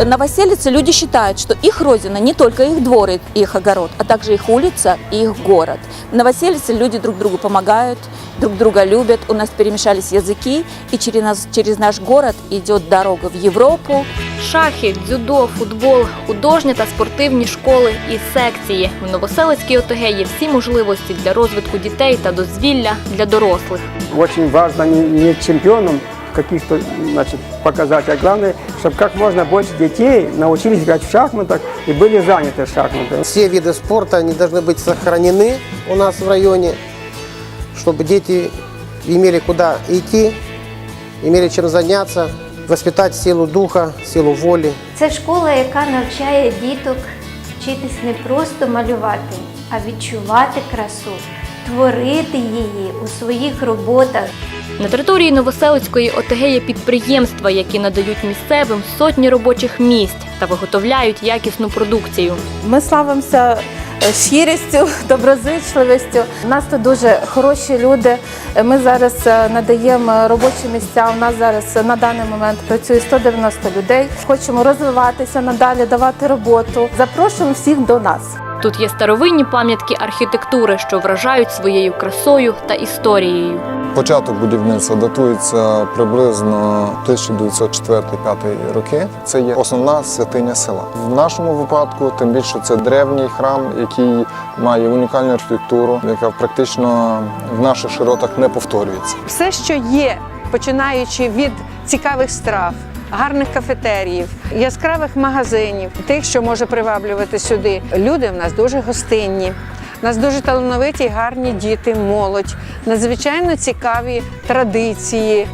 В Новоселице люди считают, что их родина не только их двор и их огород, а также их улица и их город. В Новоселице люди друг другу помогают, друг друга любят, у нас перемешались языки, и через, нас, через наш город идет дорога в Европу. Шахи, дзюдо, футбол, художні та спортивні школи і секції. В Новоселицькій ОТГ є всі можливості для розвитку дітей та дозвілля для дорослих. Очень важно не, не чемпионом каких-то значит, показать, а главное, чтобы как можно больше детей научились играть в шахматах и были заняты шахматами. Все виды спорта они должны быть сохранены у нас в районе, чтобы дети имели куда идти, имели чем заняться, воспитать силу духа, силу воли. Це школа, яка навчає діток вчитись не просто малювати, а відчувати красу, творити її у своїх роботах. На території Новоселицької ОТГ є підприємства, які надають місцевим сотні робочих місць та виготовляють якісну продукцію. Ми славимося е, щирістю, доброзичливістю. У нас тут дуже хороші люди. Ми зараз е, надаємо робочі місця. У нас зараз е, на даний момент працює 190 людей. Хочемо розвиватися надалі, давати роботу. Запрошуємо всіх до нас. Тут є старовинні пам'ятки архітектури, що вражають своєю красою та історією. Початок будівництва датується приблизно 1904-5 роки. Це є основна святиня села. В нашому випадку, тим більше, це древній храм, який має унікальну архітектуру, яка практично в наших широтах не повторюється. все, що є, починаючи від цікавих страв, гарних кафетеріїв, яскравих магазинів, тих, що може приваблювати сюди. Люди в нас дуже гостинні. У нас дуже талановиті, гарні діти, молодь, надзвичайно цікаві традиції.